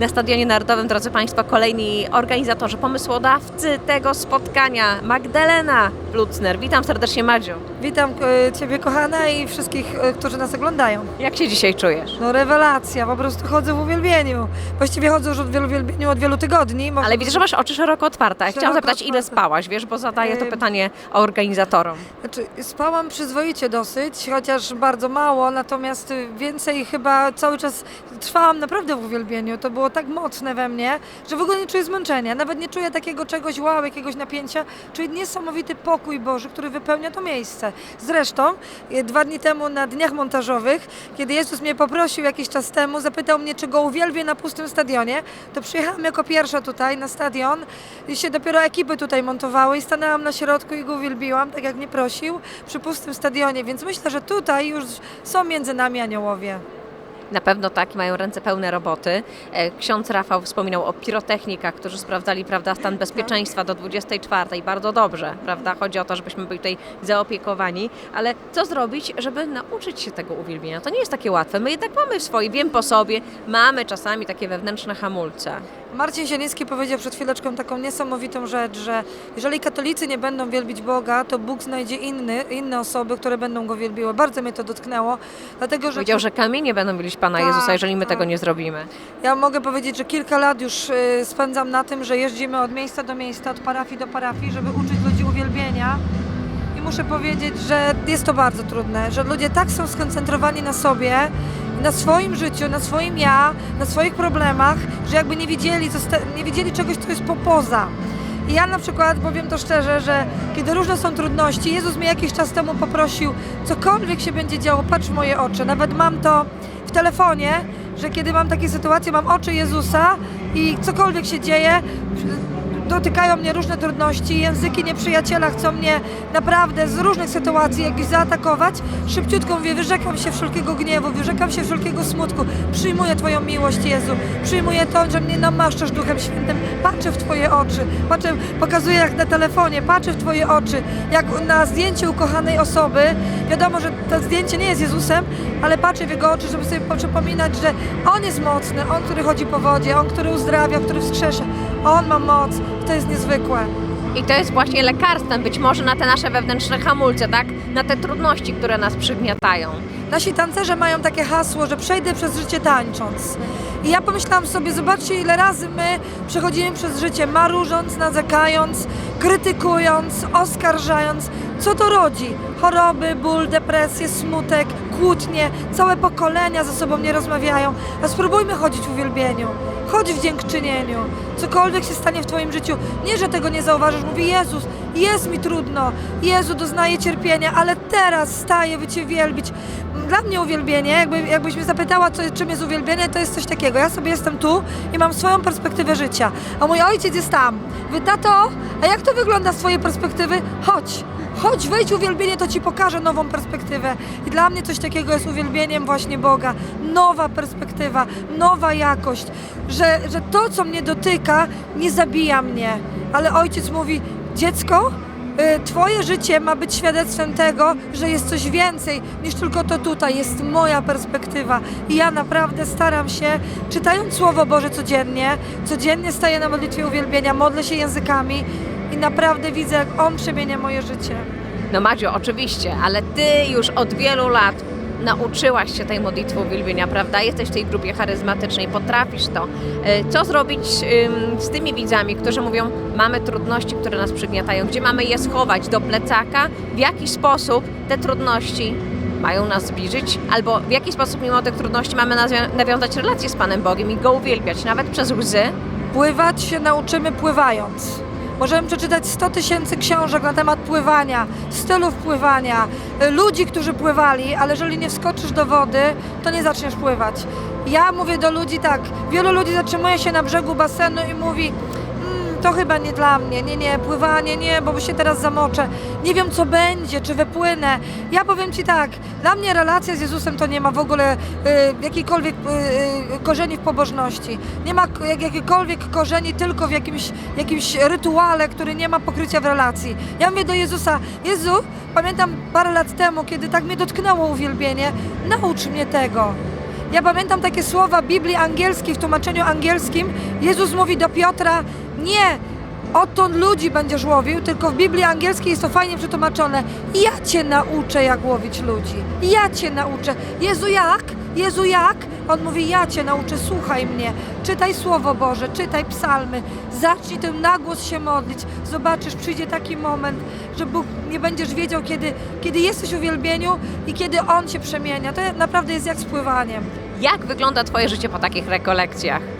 Na Stadionie Narodowym, drodzy Państwo, kolejni organizatorzy, pomysłodawcy tego spotkania. Magdalena Lucner. Witam serdecznie, Madziu. Witam e, Ciebie kochana i wszystkich, e, którzy nas oglądają. Jak się dzisiaj czujesz? No rewelacja, po prostu chodzę w uwielbieniu. Właściwie chodzę już od wielu uwielbieniu, od wielu tygodni. Mogę Ale widzę, że masz oczy szeroko otwarte. Ja Chciałam Szeroko zapytać, ile otwarte. spałaś, wiesz, bo zadaję to Ym. pytanie organizatorom. Znaczy, spałam przyzwoicie dosyć, chociaż bardzo mało, natomiast y, więcej chyba cały czas trwałam naprawdę w uwielbieniu. To było tak mocne we mnie, że w ogóle nie czuję zmęczenia. Nawet nie czuję takiego czegoś wow, jakiegoś napięcia. Czuję niesamowity pokój Boży, który wypełnia to miejsce. Zresztą y, dwa dni temu na dniach montażowych, kiedy Jezus mnie poprosił jakiś czas temu, zapytał mnie, czy go uwielbię na pustym stadionie, to przyjechałam jako pierwsza tutaj na stadion i się dopiero ekipy tutaj montowały i stanęłam na środku i go uwielbiłam, tak jak mnie prosił, przy pustym stadionie, więc myślę, że tutaj już są między nami aniołowie. Na pewno tak, mają ręce pełne roboty. E, Ksiądz Rafał wspominał o pirotechnikach, którzy sprawdzali prawda, stan bezpieczeństwa do 24. Bardzo dobrze, prawda? Chodzi o to, żebyśmy byli tutaj zaopiekowani. Ale co zrobić, żeby nauczyć się tego uwielbienia? To nie jest takie łatwe. My jednak mamy swoje, wiem po sobie, mamy czasami takie wewnętrzne hamulce. Marcin Sieniecki powiedział przed chwileczką taką niesamowitą rzecz, że jeżeli katolicy nie będą wielbić Boga, to Bóg znajdzie inny, inne osoby, które będą Go wielbiły. Bardzo mnie to dotknęło, dlatego że... Powiedział, że kamienie będą mielić Pana Tak, Jezusa, jeżeli my tak. tego nie zrobimy. Ja mogę powiedzieć, że kilka lat już y, spędzam na tym, że jeździmy od miejsca do miejsca, od parafii do parafii, żeby uczyć ludzi uwielbienia. I muszę powiedzieć, że jest to bardzo trudne, że ludzie tak są skoncentrowani na sobie, na swoim życiu, na swoim ja, na swoich problemach, że jakby nie widzieli, nie widzieli czegoś, co jest po poza. I ja na przykład powiem to szczerze, że kiedy różne są trudności, Jezus mnie jakiś czas temu poprosił, cokolwiek się będzie działo, patrz w moje oczy. Nawet mam to w telefonie, że kiedy mam takie sytuacje, mam oczy Jezusa i cokolwiek się dzieje, dotykają mnie różne trudności, języki nieprzyjaciela chcą mnie naprawdę z różnych sytuacji jakichś zaatakować. Szybciutko mówię, wyrzekam się wszelkiego gniewu, wyrzekam się wszelkiego smutku, przyjmuję Twoją miłość, Jezu, przyjmuję to, że mnie namaszczasz Duchem Świętym, patrzę w Twoje oczy, patrzę, pokazuję jak na telefonie, patrzę w Twoje oczy, jak na zdjęcie ukochanej osoby, wiadomo, że to zdjęcie nie jest Jezusem, ale patrzę w Jego oczy, żeby sobie przypominać, że On jest mocny, On, który chodzi po wodzie, On, który uzdrawia, który wskrzesza, On ma moc, to jest niezwykłe. I to jest właśnie lekarstwem być może na te nasze wewnętrzne hamulce, tak? Na te trudności, które nas przygniatają. Nasi tancerze mają takie hasło, że przejdę przez życie tańcząc. I ja pomyślałam sobie, zobaczcie ile razy my przechodzimy przez życie marużąc, narzekając, krytykując, oskarżając. Co to rodzi? Choroby, ból, depresję, smutek, kłótnie, całe pokolenia ze sobą nie rozmawiają. A spróbujmy chodzić w uwielbieniu, chodź w dziękczynieniu. Cokolwiek się stanie w Twoim życiu, nie, że tego nie zauważysz. Mówi Jezus, jest mi trudno, Jezu, doznaję cierpienia, ale teraz staję, by Cię wielbić. Dla mnie uwielbienie, jakby, jakbyś mnie zapytała, co, czym jest uwielbienie, to jest coś takiego. Ja sobie jestem tu i mam swoją perspektywę życia, a mój ojciec jest tam. Wy, tato, a jak to wygląda z Twojej perspektywy? Chodź, chodź, wejdź uwielbienie, to Ci pokażę nową perspektywę. I dla mnie coś takiego jest uwielbieniem właśnie Boga. Nowa perspektywa, nowa jakość, że, że to, co mnie dotyka, nie zabija mnie. Ale ojciec mówi, dziecko, y, Twoje życie ma być świadectwem tego, że jest coś więcej niż tylko to tutaj. Jest moja perspektywa. I ja naprawdę staram się, czytając Słowo Boże codziennie, codziennie staję na modlitwie uwielbienia, modlę się językami naprawdę widzę, jak On przemienia moje życie. No Madzio, oczywiście, ale ty już od wielu lat nauczyłaś się tej modlitwy uwielbienia, prawda? Jesteś w tej grupie charyzmatycznej, potrafisz to. E, Co zrobić z tymi widzami, którzy mówią, mamy trudności, które nas przygniatają, gdzie mamy je schować do plecaka, w jaki sposób te trudności mają nas zbliżyć, albo w jaki sposób mimo tych trudności mamy nawiązać relację z Panem Bogiem i Go uwielbiać, nawet przez łzy. Pływać się nauczymy pływając. Możemy przeczytać 100 tysięcy książek na temat pływania, stylów pływania, y, ludzi, którzy pływali, ale jeżeli nie wskoczysz do wody, to nie zaczniesz pływać. Ja mówię do ludzi tak, wielu ludzi zatrzymuje się na brzegu basenu i mówi "Mm, to chyba nie dla mnie, nie, nie, pływanie, nie, bo się teraz zamoczę, nie wiem co będzie, czy wypłynę. Ja powiem Ci tak, dla mnie relacja z Jezusem to nie ma w ogóle y, jakiejkolwiek y, y, korzeni w pobożności. Nie ma jakiejkolwiek korzeni tylko w jakimś, jakimś rytuale, który nie ma pokrycia w relacji. Ja mówię do Jezusa, Jezu, pamiętam parę lat temu, kiedy tak mnie dotknęło uwielbienie, naucz mnie tego. Ja pamiętam takie słowa Biblii angielskiej, w tłumaczeniu angielskim. Jezus mówi do Piotra, nie oto ludzi będziesz łowił, tylko w Biblii angielskiej jest to fajnie przetłumaczone. Ja cię nauczę, jak łowić ludzi. Ja cię nauczę. Jezu, jak? Jezu, jak? On mówi, ja cię nauczę, słuchaj mnie. Czytaj Słowo Boże, czytaj psalmy. Zacznij tym na głos się modlić. Zobaczysz, przyjdzie taki moment, że Bóg nie będziesz wiedział, kiedy, kiedy jesteś w uwielbieniu i kiedy On się przemienia. To naprawdę jest jak z pływaniem. Jak wygląda Twoje życie po takich rekolekcjach?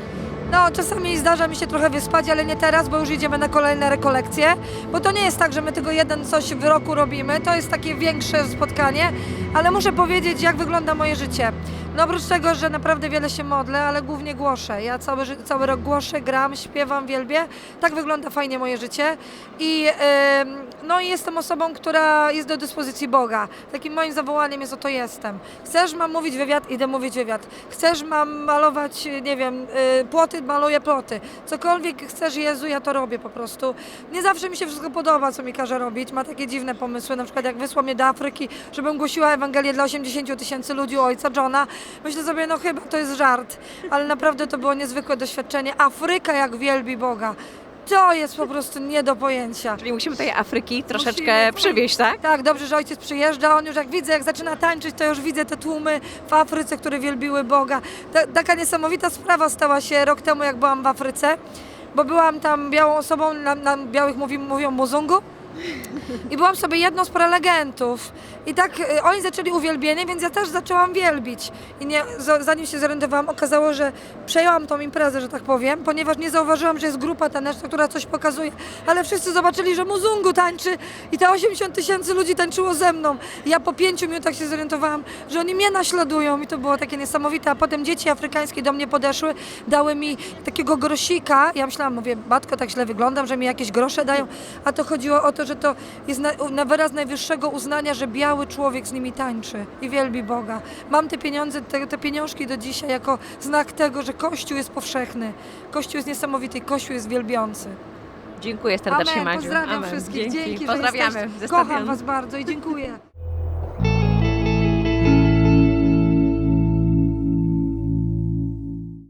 No, czasami zdarza mi się trochę wyspać, ale nie teraz, bo już idziemy na kolejne rekolekcje. Bo to nie jest tak, że my tylko jeden coś w roku robimy. To jest takie większe spotkanie, ale muszę powiedzieć, jak wygląda moje życie. No oprócz tego, że naprawdę wiele się modlę, ale głównie głoszę. Ja cały, cały rok głoszę, gram, śpiewam, wielbię. Tak wygląda fajnie moje życie. I em, no jestem osobą, która jest do dyspozycji Boga. Takim moim zawołaniem jest oto jestem. Chcesz, mam mówić wywiad, idę mówić wywiad. Chcesz, mam malować, nie wiem, y, płoty, maluję ploty. Cokolwiek chcesz, Jezu, ja to robię po prostu. Nie zawsze mi się wszystko podoba, co mi każe robić. Ma takie dziwne pomysły, na przykład jak wysłał mnie do Afryki, żebym głosiła Ewangelię dla 80 tysięcy ludzi ojca Johna. Myślę sobie, no chyba to jest żart, ale naprawdę to było niezwykłe doświadczenie. Afryka jak wielbi Boga. To jest po prostu nie do pojęcia. Czyli musimy tej Afryki troszeczkę Musimy. przywieźć, tak? Tak, dobrze, że ojciec przyjeżdża. On już jak widzę, jak zaczyna tańczyć, to już widzę te tłumy w Afryce, które wielbiły Boga. Ta, taka niesamowita sprawa stała się rok temu, jak byłam w Afryce, bo byłam tam białą osobą, na, na białych mówi, mówią muzungu. I byłam sobie jedną z prelegentów. I tak y, oni zaczęli uwielbienie, więc ja też zaczęłam wielbić. I nie, zanim się zorientowałam, okazało, że przejęłam tą imprezę, że tak powiem, ponieważ nie zauważyłam, że jest grupa taneczna, która coś pokazuje. Ale wszyscy zobaczyli, że Muzungu tańczy i te 80 tysięcy ludzi tańczyło ze mną. I ja po pięciu minutach się zorientowałam, że oni mnie naśladują i to było takie niesamowite. A potem dzieci afrykańskie do mnie podeszły, dały mi takiego grosika. Ja myślałam, mówię, matko, tak źle wyglądam, że mi jakieś grosze dają. A to chodziło o to, że to jest na, na wyraz najwyższego uznania, że biały człowiek z nimi tańczy i wielbi Boga. Mam te pieniądze, te, te pieniążki do dzisiaj jako znak tego, że Kościół jest powszechny. Kościół jest niesamowity, Kościół jest wielbiący. Dziękuję serdecznie, Amen. Madziu. Pozdrawiam Amen. wszystkich. Dzięki. Dzięki, że Pozdrawiamy jesteście. ze Kocham. Was bardzo i dziękuję.